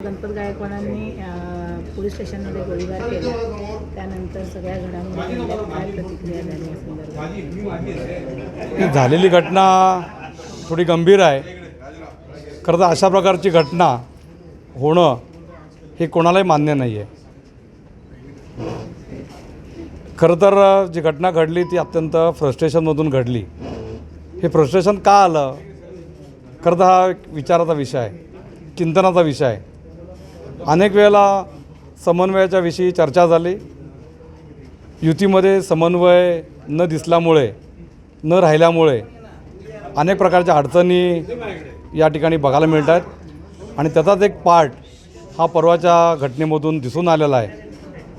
Ganpat गायकवाडांनी police स्टेशनमध्ये गोळीबार केला. त्यानंतर सगळ्या घडामोडींमध्ये काय प्रतिक्रिया झाली संदर्भात? झालेली घटना थोडी गंभीर आहे. खरं तर अशा प्रकारची घटना होणं हे कोणालाही मान्य नाही आहे खरं तर जी घटना घडली ती अत्यंत फ्रस्ट्रेशनमधून घडली. हे फ्रस्ट्रेशन का आलं? खरं तर हा विचाराचा विषय आहे. चिंतनाचा विषय आहे. अनेक वेळेला समन्वयाच्या विषयी चर्चा झाली. युतीमध्ये समन्वय न दिसल्यामुळे न राहिल्यामुळे अनेक प्रकारच्या अडचणी या ठिकाणी बघायला मिळत आहेत आणि त्याचाच एक पार्ट हा परवाच्या घटनेमधून दिसून आलेला आहे.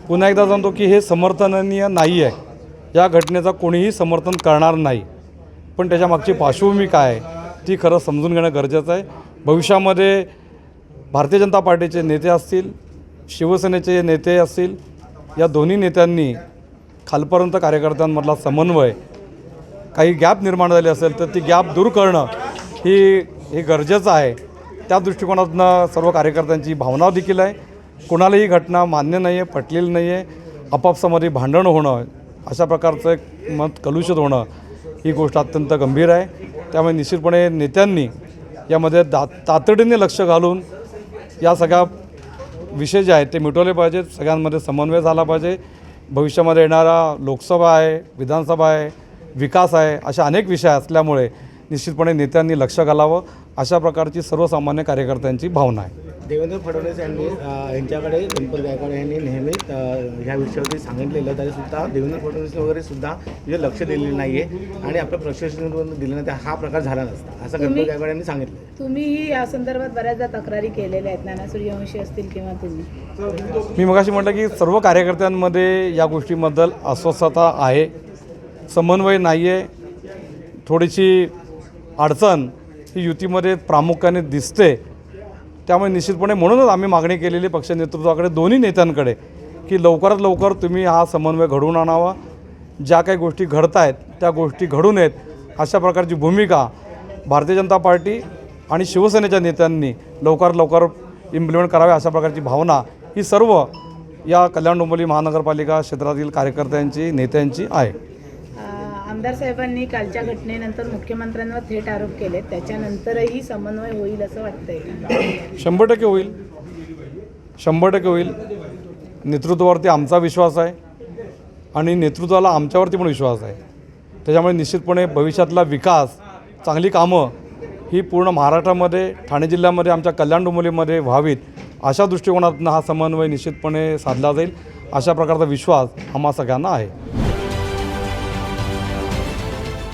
पुन्हा एकदा सांगतो की हे समर्थनीय नाही आहे या घटनेचा कोणीही समर्थन करणार नाही. पण त्याच्यामागची पार्श्वभूमी काय आहे ती खरं समजून घेणं गरजेचं आहे. भविष्यामध्ये भारतीय जनता पार्टीचे नेते असतील शिवसेनेचे नेते असतील या दोन्ही नेत्यांनी खालपर्यंत कार्यकर्त्यांमधला समन्वय काही गॅप निर्माण झाली असेल तर ती गॅप दूर करणं ही हे गरजेचं आहे. त्या दृष्टिकोनातनं सर्व कार्यकर्त्यांची भावना देखील आहे. कुणालाही घटना मान्य नाही आहे पटलेली नाही आहे आपापसामध्ये भांडणं होणं अशा प्रकारचं एक मत कलुषित होणं ही गोष्ट अत्यंत गंभीर आहे. त्यामुळे निश्चितपणे नेत्यांनी यामध्ये दा तातडीने लक्ष घालून या सगळ्या विषय जे आहेत ते मिटवले पाहिजेत. सगळ्यांमध्ये समन्वय झाला पाहिजे. भविष्यामध्ये येणारा लोकसभा आहे विधानसभा आहे विकास आहे अशा अनेक विषय असल्यामुळे निश्चितपणे नेत्यांनी लक्ष घालावं. अशा प्रकारची सर्वसामान्य कार्यकर्त्यांची भावना आहे. देवेंद्र फडणवीस यांनी यांच्याकडे गणपत गायकवाड यांनी नेहमीच ह्या विषयावरती सांगितलेलं तरी सुद्धा देवेंद्र फडणवीस वगैरे सुद्धा तिथे लक्ष दिलेलं नाही आहे आणि आपल्या प्रशासनाकडून दिलं नाही हा प्रकार झाला नसता. असं गणपत गायकवाड यांनी सांगितलं तुम्हीही या संदर्भात बऱ्याचदा तक्रारी केलेल्या आहेत. नाना सूर्यवंशी असतील किंवा तुम्ही. मी मगाशी म्हटलं की सर्व कार्यकर्त्यांमध्ये या गोष्टीबद्दल अस्वस्थता आहे समन्वय नाही आहे थोडीशी अडचण ही युतीमध्ये प्रामुख्याने दिसते. त्यामुळे निश्चितपणे म्हणूनच आम्ही मागणी केलेली पक्ष नेतृत्वाकडे दोन्ही नेत्यांकडे की लवकरात लवकर तुम्ही हा समन्वय घडवून आणावा. ज्या काही गोष्टी घडत आहेत त्या गोष्टी घडून नयेत अशा प्रकारची भूमिका भारतीय जनता पार्टी आणि शिवसेनेच्या नेत्यांनी लवकर लवकर इम्प्लिमेंट करावे अशा प्रकारची भावना ही सर्व या कल्याण डोंबिवली महानगरपालिका क्षेत्रातील कार्यकर्त्यांची नेत्यांची आहे. आमदार साहेबांनी कालच्या घटनेनंतर मुख्यमंत्र्यांवर थेट आरोप केले त्याच्यानंतरही समन्वय होईल असं वाटतंय. शंभर टक्के होईल. शंभर टक्के होईल. नेतृत्वावरती आमचा विश्वास आहे आणि नेतृत्वाला आमच्यावरती पण विश्वास आहे. त्याच्यामुळे निश्चितपणे भविष्यातला विकास चांगली कामं ही पूर्ण महाराष्ट्रामध्ये ठाणे जिल्ह्यामध्ये आमच्या कल्याण डोंबोलीमध्ये व्हावीत अशा दृष्टिकोनातून हा समन्वय निश्चितपणे साधला जाईल. अशा प्रकारचा विश्वास आम्हा सगळ्यांना आहे.